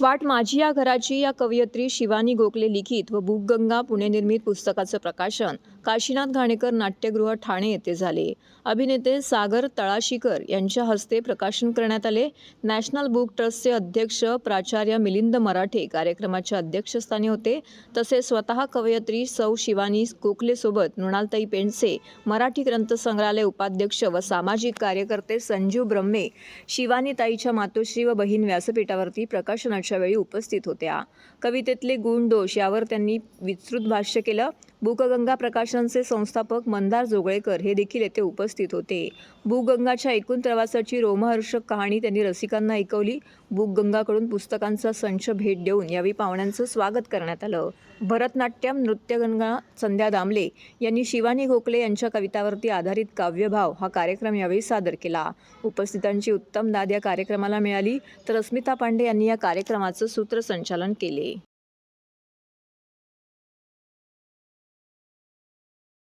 वाट माझी या घराची या कवयित्री शिवानी गोखले लिखित व बुकगंगा पुणे निर्मित पुस्तकाचं प्रकाशन. काशीनाथ घाणेकर नाट्यगृह ठाणे येथे झाले. अभिनेते सागर तळाशीकर यांच्या हस्ते प्रकाशन करण्यात आले. नॅशनल बुक ट्रस्टचे अध्यक्ष प्राचार्य मिलिंद मराठे कार्यक्रमाच्या अध्यक्षस्थानी होते. तसेच स्वतः कवयित्री सौ शिवानी गोखलेसोबत मृणालताई पेंडसे मराठी ग्रंथसंग्रहालय उपाध्यक्ष व सामाजिक कार्यकर्ते संजीव ब्रह्मे शिवानीताईच्या मातोश्री व बहीण व्यासपीठावरती प्रकाशनाच्या अशावेळी उपस्थित होत्या. कवितेतले गुण दोष यावर त्यांनी विस्तृत भाष्य केलं. बुकगंगा प्रकाशनचे संस्थापक मंदार जोगळेकर हे देखील येथे उपस्थित होते. बुकगंगाच्या एकूण प्रवासाची रोमहर्षक कहाणी त्यांनी रसिकांना ऐकवली. बुकगंगाकडून पुस्तकांचा संच भेट देऊन यावेळी पाहुण्यांचं स्वागत करण्यात आलं. भरतनाट्यम नृत्यगंगा संध्या दामले यांनी शिवानी गोखले यांच्या कवितावरती आधारित काव्यभाव हा कार्यक्रम यावेळी सादर केला. उपस्थितांची उत्तम दाद या कार्यक्रमाला मिळाली तर अस्मिता पांडे यांनी या कार्यक्रमाचं सूत्रसंचालन केले.